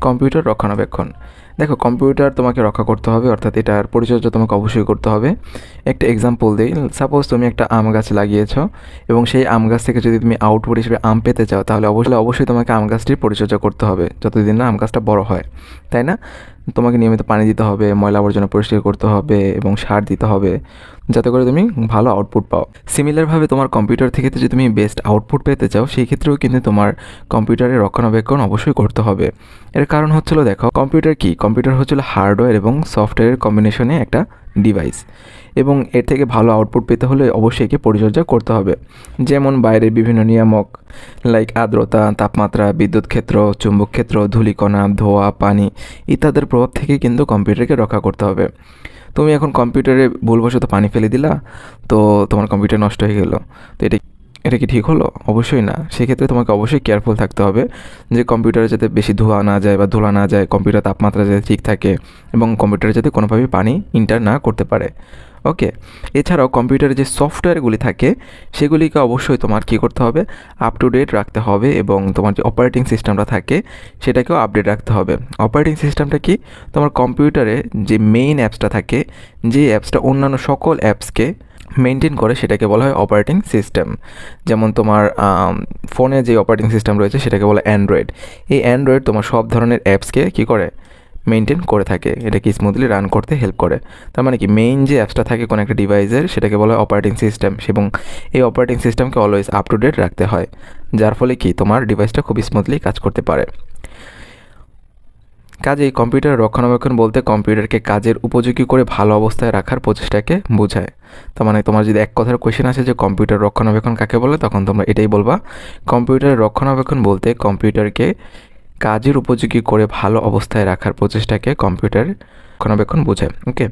Computer রক্ষণাবেক্ষণ। দেখো, computer তোমাকে রক্ষা করতে হবে, অর্থাৎ এটার পরিচর্যা তোমাকে অবশ্যই করতে হবে। একটা এক্সাম্পল দিই সাপোজ তুমি একটা আম গাছ লাগিয়েছ এবং সেই আম গাছ থেকে যদি তুমি আউটপুট হিসেবে আম পেতে চাও, তাহলে অবশ্যই অবশ্যই তোমাকে আম গাছটির পরিচর্যা করতে হবে, যতদিন না আম গাছটা বড় হয়। তাই না? তোমাকে নিয়মিত পানি দিতে হবে, ময়লা আবর্জনা পরিষ্কার করতে হবে এবং সার দিতে হবে, যাতে করে তুমি ভালো আউটপুট পাও। সিমিলারভাবে তোমার কম্পিউটার থেকে যদি তুমি বেস্ট আউটপুট পেতে চাও, সেই ক্ষেত্রেও কিন্তু তোমার কম্পিউটারের রক্ষণাবেক্ষণ অবশ্যই করতে হবে। এর কারণ হচ্ছিল, দেখো কম্পিউটার কি? কম্পিউটার হচ্ছিল হার্ডওয়্যার এবং সফটওয়্যারের কম্বিনেশনে একটা ডিভাইস এবং এর থেকে ভালো আউটপুট পেতে হলে অবশ্যই একে পরিচর্যা করতে হবে। যেমন বাইরের বিভিন্ন নিয়ামক লাইক আর্দ্রতা, তাপমাত্রা, বিদ্যুৎ ক্ষেত্র, চুম্বক ক্ষেত্র, ধূলিকণা, ধোয়া, পানি ইত্যাদির প্রভাব থেকে কিন্তু কম্পিউটারকে রক্ষা করতে হবে। তুমি এখন কম্পিউটারে ভুলবশত পানি ফেলে দিলা, তো তোমার কম্পিউটার নষ্ট হয়ে গেল। তো এটা এটা কি ঠিক হলো? অবশ্যই না। সেক্ষেত্রে তোমাকে অবশ্যই কেয়ারফুল থাকতে হবে যে কম্পিউটারে যাতে বেশি ধোঁয়া না যায় বা ধোলা না যায় কম্পিউটার তাপমাত্রা যাতে ঠিক থাকে এবং কম্পিউটারে যাতে কোনোভাবেই পানি ইন্টার না করতে পারে। ওকে এছাড়াও কম্পিউটারে যে সফটওয়্যারগুলি থাকে, সেগুলিকে অবশ্যই তোমার কী করতে হবে? আপ টু ডেট রাখতে হবে এবং তোমার যে অপারেটিং সিস্টেমটা থাকে, সেটাকেও আপডেট রাখতে হবে। অপারেটিং সিস্টেমটা কি? তোমার কম্পিউটারে যে মেইন অ্যাপসটা থাকে, যে অ্যাপসটা অন্যান্য সকল অ্যাপসকে মেনটেন করে সেটাকে বলা হয় অপারেটিং সিস্টেম যেমন তোমার ফোনে যে অপারেটিং সিস্টেম রয়েছে সেটাকে বলা অ্যান্ড্রয়েড এই অ্যান্ড্রয়েড তোমার সব ধরনের অ্যাপসকে কী করে? মেনটেন করে থাকে। এটাকে স্মুথলি রান করতে হেল্প করে। তার মানে কি? মেইন যে অ্যাপসটা থাকে কোনো একটা ডিভাইসের সেটাকে বলা হয় অপারেটিং সিস্টেম এবং এই অপারেটিং সিস্টেমকে অলওয়েজ আপ টু ডেট রাখতে হয়। যার ফলে কি? তোমার ডিভাইসটা খুব স্মুথলি কাজ করতে পারে। কাজেই কম্পিউটার রক্ষণাবেক্ষণ বলতে কম্পিউটারকে কাজের উপযোগী করে ভালো অবস্থায় রাখার প্রচেষ্টাকে বোঝায়। তার মানে তোমার যদি এক কথার কোয়েশ্চেন আসে যে কম্পিউটার রক্ষণাবেক্ষণ কাকে বলে, তখন তোমরা এটাই বলবা। কম্পিউটারের রক্ষণাবেক্ষণ বলতে কম্পিউটারকে কাজের উপযোগী করে ভালো অবস্থায় রাখার প্রচেষ্টাকে কম্পিউটার রক্ষণাবেক্ষণ বোঝায়। ওকে